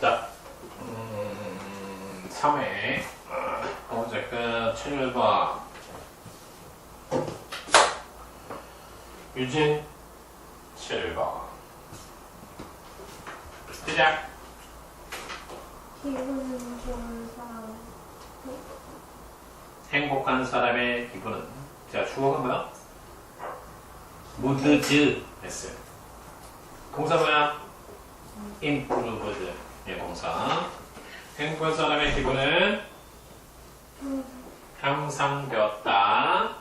자, 음, 3회. 어제 그 7번. 유진 7번. 시작. 기분은 좋은 사람. 행복한 사람의 기분은 자 주어가 뭐야? 무드즈 했어요. 동사 뭐야? improved 예 동사. 행복한 사람의 기분은 항상 되었다.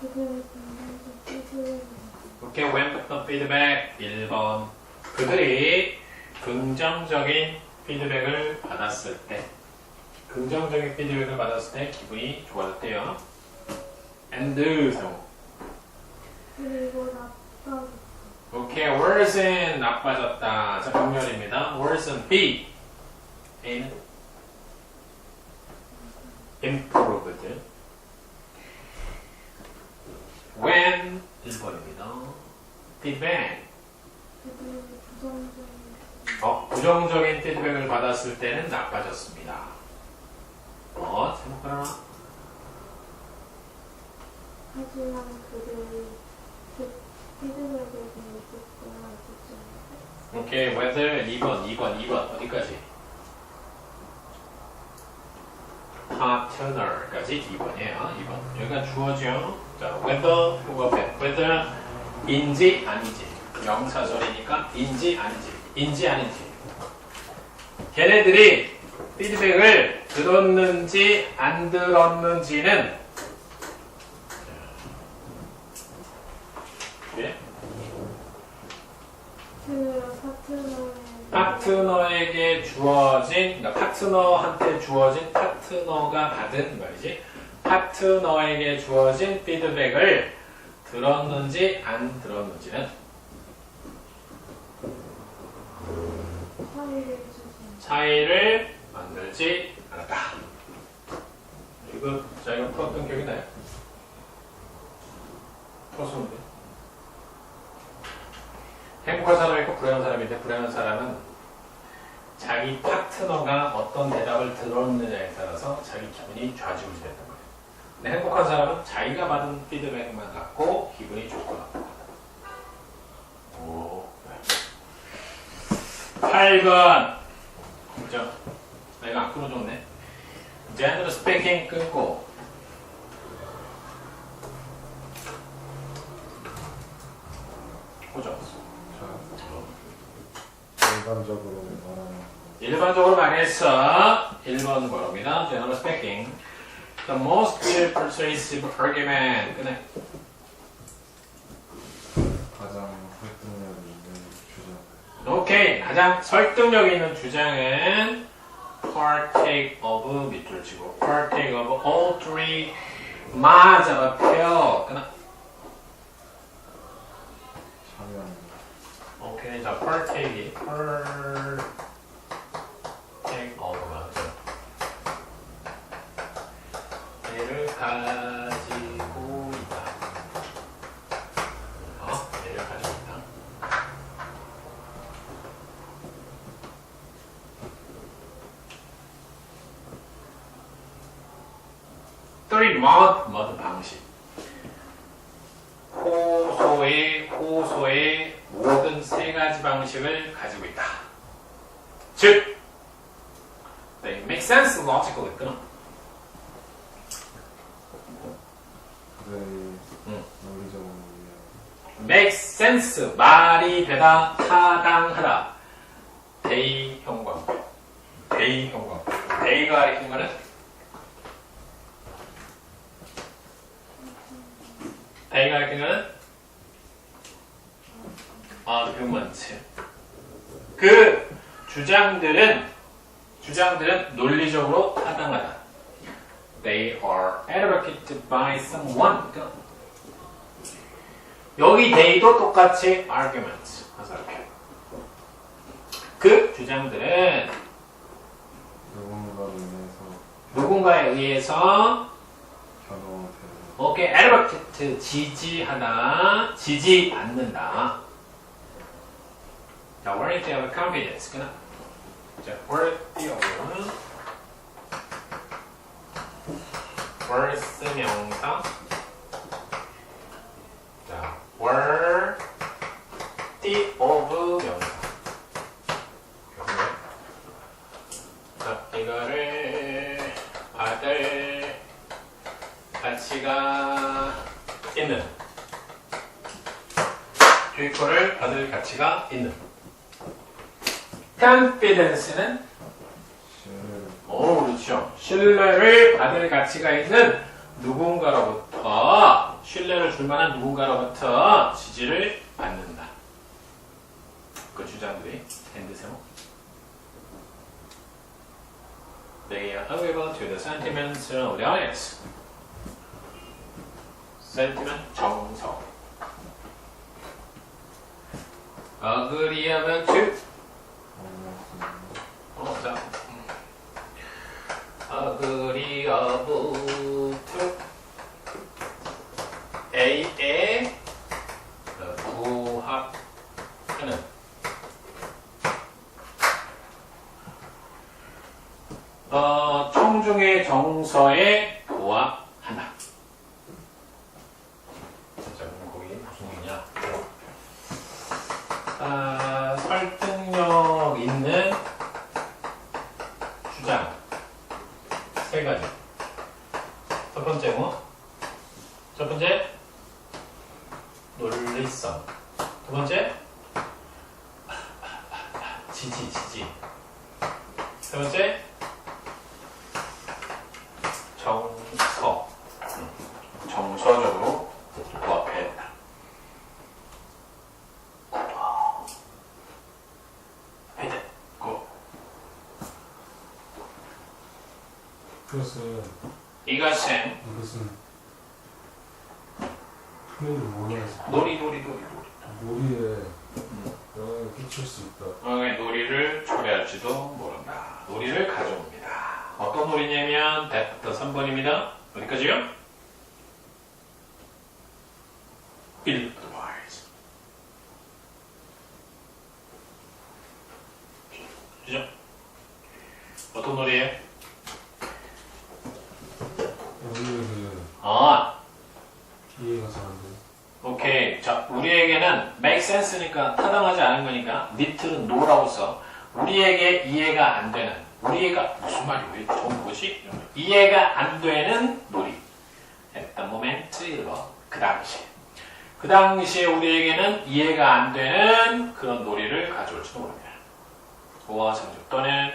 그들을 보면서 피드를 오케이 when부터 피드백 1번 그들이 긍정적인 피드백을 받았을 때 긍정적인 피드백을 받았을 때 기분이 좋아졌대요. and 사용 그리고 나빠 오케이, worsen 나빠졌다. 자, 병렬입니다. worsen B. A는 improved. when 1번입니다. feedback. 어, 부정적인 피드백을 받았을 때는 나빠졌습니다. 어, 제목하나 하지만 그들이 그 피드백에 오케이, whether 2번, 2번, 2번 어디까지? 파트너까지 2번이에요. 2번. 여기가 주어죠. 자, whether 그거 앞에 whether 인지 아닌지 명사절이니까 인지 아닌지 인지 아닌지 걔네들이 피드백을 들었는지 안 들었는지는 예? 파트너에게 주어진, 그러니까 파트너한테 주어진 파트너가 받은 말이지. 파트너에게 주어진 피드백을 들었는지 안 들었는지는 차이를 만들지 않았다. 이거 자기가 풀었던 기억이 나요? 풀었었는데. 행복한 사람이 있고 불행한 사람인데 불행한 사람은 자기 파트너가 어떤 대답을 들었느냐에 따라서 자기 기분이 좌지우지됐던 거예요. 근데 행복한 사람은 자기가 받은 피드백만 갖고 기분이 나쁘고. 오. 8번. 그죠? 내가 안 끊어줬네. 제너럴 스피킹 끊고. 꽂아. 일반적으로 말하는 일반적으로 말해서 1번 거입니다. General speaking. The most persuasive argument. 그네. 가장 설득력 있는 주장 오케이. 가장 설득력 있는 주장은 partake of 밑줄 치고 partake of all three 맞아 펴. 그나. 참여하는 오케이. 자, partake. partake of. 얘를 가지고 있다. 어? 얘를 가지고 있다. three mode, mode 세 가지 방식을 가지고 있다. 즉, they make sense logically. 끊어. 그들의 응. 논리적으로 위한 make sense 말이 되다 타당하다 대형광 대형광 대가 가리키는 거는 대가 가리키는 거는 argument 그 주장들은 주장들은 논리적으로 타당하다. They are advocated by someone. 여기 they도 똑같이 argument 이렇게. 그 주장들은 누군가로 인해서 누군가에 의해서 변호되는 오케이 advocate 지지하다 지지받는다 자 warranty of confidence 그나 자, were 띄어보면 were 명사 자, were 띄 of 명사. 자, 이거를 받을 가치가 있는. 거를 받을 가치가 있는 confidence는 오 그렇죠 신뢰를 받을 가치가 있는 누군가로부터 신뢰를 줄 만한 누군가로부터 지지를 받는다 그 주장들이 핸드세모 They are agreeable to the sentiments of the audience. sentiment 정서. agreeable to 어, 자. agreeable to A에 부합하는 어, 청중의 정서에 부합한다. 자, 그럼 거기 무슨 얘기냐? 아, 설득력 있는 주장 세 가지. 첫 번째 뭐? 첫 번째 논리성. 두 번째 지지 지지. 세 번째 정서. 음, 정서적으로 부합했다. 헤드 고. 그것은 이것은 이것은 플레이를 몰라서 놀이 놀이 놀이 놀이. 놀이에 영향을 끼칠 수 있다. 어, 놀이를 초래할지도 모른다. 놀이를 가져옵니다. 어떤 놀이냐면 대부터 3번입니다. 어디까지요? Wise. 그죠? 어떤 놀이에요? 우리에게 아, 이해가 잘 안 돼. 오케이. 자, 우리에게는 make sense니까 타당하지 않은 거니까 니트는 no라고 써. 우리에게 이해가 안 되는, 우리가 무슨 말이 왜 좋은 거지? 이해가 안 되는 놀이. at the moment. 그 당시. 그 당시에 우리에게는 이해가 안 되는 그런 놀이를 가져올지도 모릅니다. 오와 성적 또는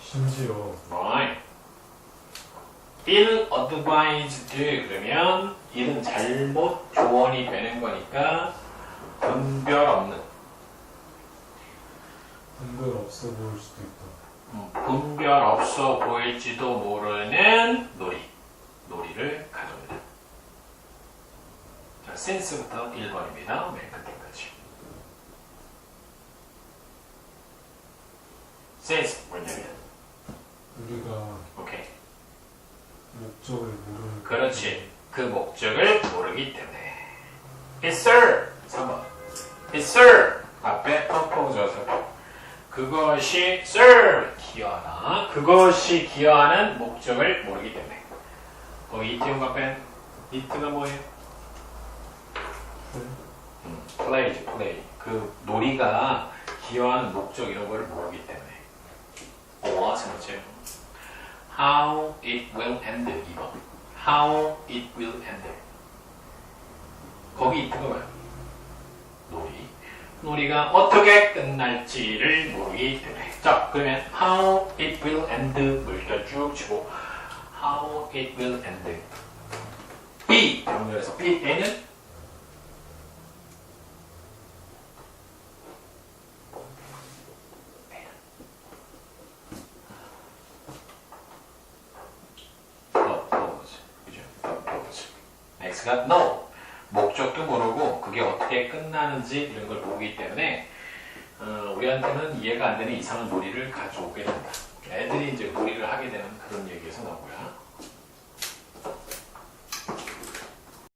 심지어 right. Ill advised 그러면 이는 잘못 조언이 되는 거니까 분별 없는 분별 없어 보일 수도 있다. 음, 분별 없어 보일지도 모르는 놀이 놀이를 가져옵니다. 자, 센스부터 1번입니다. 맨 끝에까지. 센스 뭐냐면 우리가 오케이 목적을 모르는 그렇지. 그 목적을 모르기 때문에. Sir. 3번. Yes, sir. 앞에 퍼포저서. 그것이, sir. 기여하나. 그것이 기여하는 목적을 모르기 때문에. 거기 이티용 앞에 이트가 뭐예요? 음, play지, play. 그 놀이가 기여하는 목적 이런 걸 모르기 때문에. 세 번째. How it will end 2번. How it will end. 거기 있는 거야. 놀이. 놀이가 어떻게 끝날지를 모르기 때문에. 자, 그러면 how it will end 물결 쭉 치고 how it will end. B 연결해서 B A는. X가 no. 목적도 모르고 그게 어떻게 끝나는지 이런 걸 모르기 때문에 어, 우리한테는 이해가 안 되는 이상한 놀이를 가져오게 된다. 애들이 이제 놀이를 하게 되는 그런 얘기에서 나오고요.